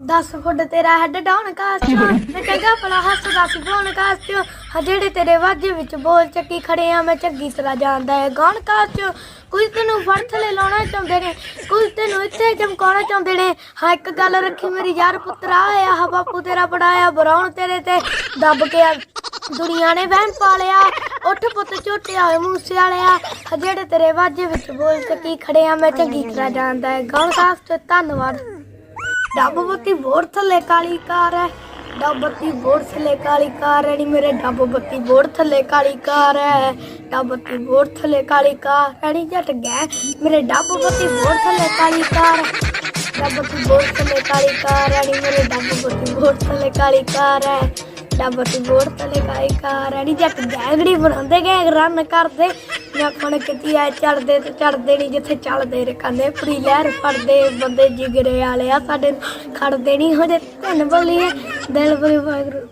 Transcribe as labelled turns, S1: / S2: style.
S1: 10 ਫੁੱਟ ਤੇਰਾ head down ਕਾਸਟੋ ਮੈਂ ਚੰਗਾ ਭਲਾ ਹੱਸਦਾ ਸੀ ਬੋਨ ਕਾਸਟੋ ਹਾ ਜਿਹੜੇ ਤੇਰੇ ਵਾਜੇ ਵਿੱਚ ਬੋਲ ਚੱਕੀ ਖੜੇ ਆ, ਮੈਂ ਚੰਗੀ ਤਰ੍ਹਾਂ ਜਾਣਦਾ ਹੈ ਗਾਣ ਕਾਸਟੋ ਕੁਝ ਤੈਨੂੰ ਫੜ ਥਲੇ ਲਾਉਣਾ ਚਾਹੁੰਦੇ ਨੇ ਕੁਝ ਤੈਨੂੰ ਇੱਥੇ ਚਮਕਾਉਣਾ ਚਾਹੁੰਦੇ ਨੇ। ਹਾਂ, ਇੱਕ ਗੱਲ ਰੱਖੀ ਮੇਰੀ ਯਾਰ ਪੁੱਤਰਾ ਆਇਆ ਹਾ ਬਾਪੂ ਤੇਰਾ ਬੜਾਇਆ ਬਰਾਉਣ ਤੇਰੇ ਤੇ ਦੱਬ ਕੇ ਆ। ਦੁਨੀਆ ਨੇ ਵਹਿਮ ਪਾ ਲਿਆ, ਉੱਠ ਪੁੱਤ ਝੋਟਿਆ ਹੋਏ ਮੂਸੇ ਵਾਲਿਆ ਆਹ ਜਿਹੜੇ ਤੇਰੇ ਵਾਜੇ ਵਿੱਚ ਬੋਲ ਚੱਕੀ ਖੜੇ ਆ, ਮੈਂ ਚੰਗੀ ਤਰ੍ਹਾਂ ਜਾਣਦਾ ਹੈ ਗਾਣ ਕਾਸਟੋ ਧੰਨਵਾਦ। ਡੱਬ ਬੱਤੀ ਬੋਰ ਥੱਲੇ ਕਾਲੀ ਕਾਰ ਹੈ ਡੱਬ ਬੋਰ ਥੱਲੇ ਕਾਲੀ ਕਾਰ ਹੈ ਮੇਰੇ ਡੱਬ ਬੱਤੀ ਬੋਰ ਥੱਲੇ ਕਾਲੀ ਕਾਰ ਹੈ ਡੱਬ ਬੋਰ ਥੱਲੇ ਕਾਲੀ ਕਾਰ ਹੈ ਜੱਟ ਗਏ। ਮੇਰੇ ਡੱਬ ਬੱਤੀ ਬੋਰ ਥੱਲੇ ਕਾਲੀ ਕਾਰ ਡੱਬ ਬੋਰ ਥੱਲੇ ਕਾਲੀ ਕਾਰ ਹੈ ਮੇਰੇ ਡੱਬ ਬੱਤੀ ਬੋਰ ਥੱਲੇ ਕਾਲੀ ਕਾਰ ਹੈ ਡੱਬ ਬੋਰ ਥੱਲੇ ਕਾਲੀ ਕਾਰ ਹੈ ਜੱਟ ਗੈਂਗੜੀ ਬਣਾਉਂਦੇ, ਗੈਂਗ ਰਨ ਕਰਦੇ। ਮੈਂ ਕਿਤੀ ਆ ਚੜਦੇ ਤੇ ਚੜਦੇ ਨਹੀਂ ਜਿੱਥੇ ਚੱਲਦੇ ਰੇ ਕੰਨੇ ਪੂਰੀ ਲਹਿਰ ਫੜਦੇ ਬੰਦੇ ਜਿਗਰੇ ਵਾਲੇ ਆ, ਸਾਡੇ ਖੜਦੇ ਨਹੀਂ ਹਜੇ। ਜੇ ਧੰਨ ਬੋਲੀਏ। ਦਿਲ ਬਲੀ ਵਾਗਰੂ